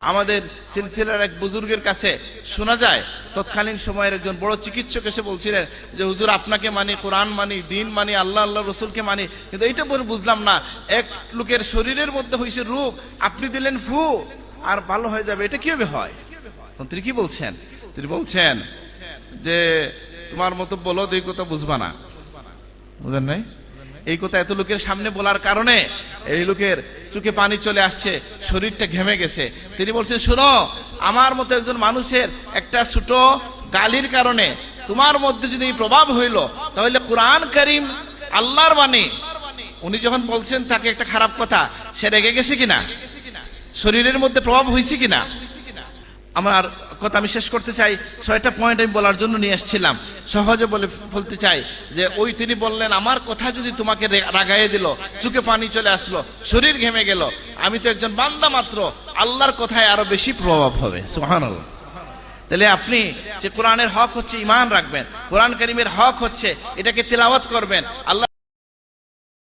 আমাদের সিলসিলার এক বুজুর্গের কাছে শোনা যায়, তৎকালীন সময়ের একজন বড় চিকিৎসক এসে বলছিলেন যে, হুজুর, আপনাকে মানি, কোরআন মানি, দিন মানি, আল্লাহ আল্লাহ রসুলকে মানি। কিন্তু এইটা বলে বুঝলাম না। এক লোকের শরীরের মধ্যে হয়েছে রোগ, আপনি দিলেন ফু, আর ভালো হয়ে যাবে। এটা কীভাবে হয়? তিনি কি বলছেন? তিনি বলছেন যে, তোমার মতো বলো দুই কথা বুঝবা না। বুঝলেন নাই? এই কথা এত লোকের সামনে বলার কারণে এই লোকের চোখে পানি চলে আসছে, শরীরটা ঘেমে গেছে। তিনি বলছেন, শুনো, আমার মতো একজন মানুষের একটা ছোট গালির কারণে তোমার মধ্যে যদি প্রভাব হইল, তাহলে কোরআন করিম আল্লাহর বাণী। উনি যখন বলছেন, তাকে একটা খারাপ কথা, সে রেগে গেছে কিনা? শরীরের মধ্যে প্রভাব হয়েছে কিনা? আমার কথা আমি শেষ করতে চাই। ছয়টা পয়েন্ট আমি বলার জন্য নিয়ে এসেছিলাম সহজে বলে বলতে চাই যে ওই তিনি বললেন, আমার কথা যদি তোমাকে রাগাইয়ে দিল, চুকে পানি চলে আসলো, শরীর ঘেমে গেল, আমি তো একজন বান্দা মাত্র, আল্লাহর কথায় আরও বেশি প্রভাব হবে। সোহান তাহলে আপনি যে কোরআনের হক হচ্ছে ইমান রাখবেন, কোরআন করিমের হক হচ্ছে এটাকে তেলাওয়াত করবেন, আল্লাহ